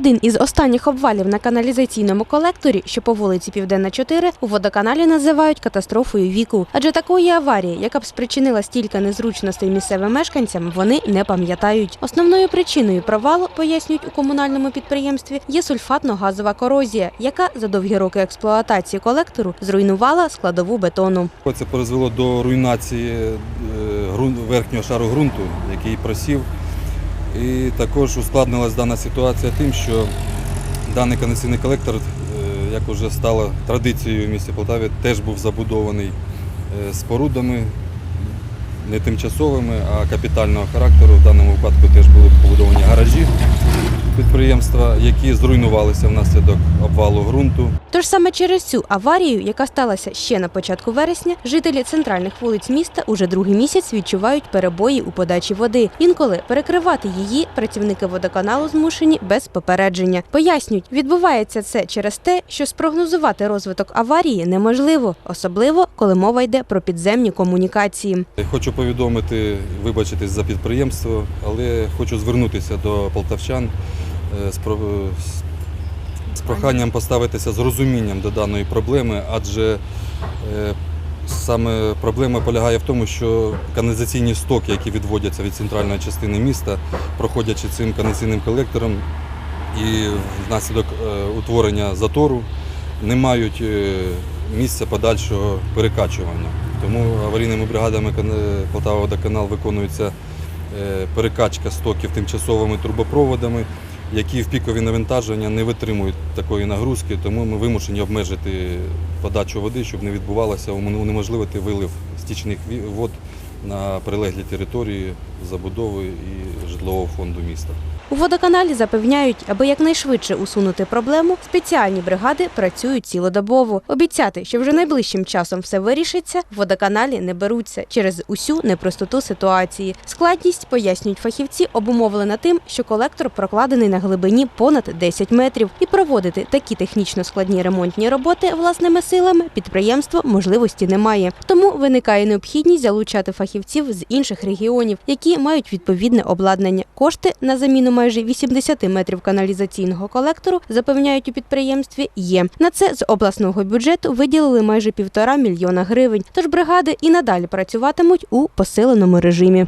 один із останніх обвалів на каналізаційному колекторі, що по вулиці Південна 4, у водоканалі називають катастрофою віку. Адже такої аварії, яка б спричинила стільки незручностей місцевим мешканцям, вони не пам'ятають. Основною причиною провалу, пояснюють у комунальному підприємстві, є сульфатно-газова корозія, яка за довгі роки експлуатації колектору зруйнувала складову бетону. Це призвело до руйнації е, верхнього шару ґрунту, який просів. І також ускладнилась дана ситуація тим, що даний каналізаційний колектор, е, як вже стало традицією в місті Полтаві, теж був забудований е, спорудами не тимчасовими, а капітального характеру. В даному випадку теж були побудовані гаражі підприємства, які зруйнувалися внаслідок обвалу ґрунту. Тож саме через цю аварію, яка сталася ще на початку вересня, жителі центральних вулиць міста уже другий місяць відчувають перебої у подачі води. Інколи перекривати її працівники водоканалу змушені без попередження. Пояснюють, відбувається це через те, що спрогнозувати розвиток аварії неможливо, особливо коли мова йде про підземні комунікації. Хочу повідомити, вибачитись за підприємство, але хочу звернутися до полтавчан е, з, про- з- проханням поставитися з розумінням до даної проблеми, адже е, саме проблема полягає в тому, що каналізаційні стоки, які відводяться від центральної частини міста, проходячи цим каналізаційним колектором і внаслідок е, утворення затору, не мають е, місця подальшого перекачування. Тому аварійними бригадами кан- Полтава водоканал виконується е, перекачка стоків тимчасовими трубопроводами, які в пікові навантаження не витримують такої нагрузки, тому ми вимушені обмежити подачу води, щоб не відбувалося унеможливити вилив стічних вод на прилеглі території забудови і житлового фонду міста. У водоканалі запевняють, аби якнайшвидше усунути проблему, спеціальні бригади працюють цілодобово. Обіцяти, що вже найближчим часом все вирішиться, в водоканалі не беруться через усю непростоту ситуації. Складність, пояснюють фахівці, обумовлена тим, що колектор прокладений на глибині понад 10 метрів, і проводити такі технічно складні ремонтні роботи власними силами підприємство можливості немає. Тому виникає необхідність залучати фахівців з інших регіонів, які мають відповідне обладнання. Кошти на заміну майже 80 метрів каналізаційного колектору запевняють у підприємстві. Є на це з обласного бюджету виділили майже півтора мільйона гривень. Тож бригади і надалі працюватимуть у посиленому режимі.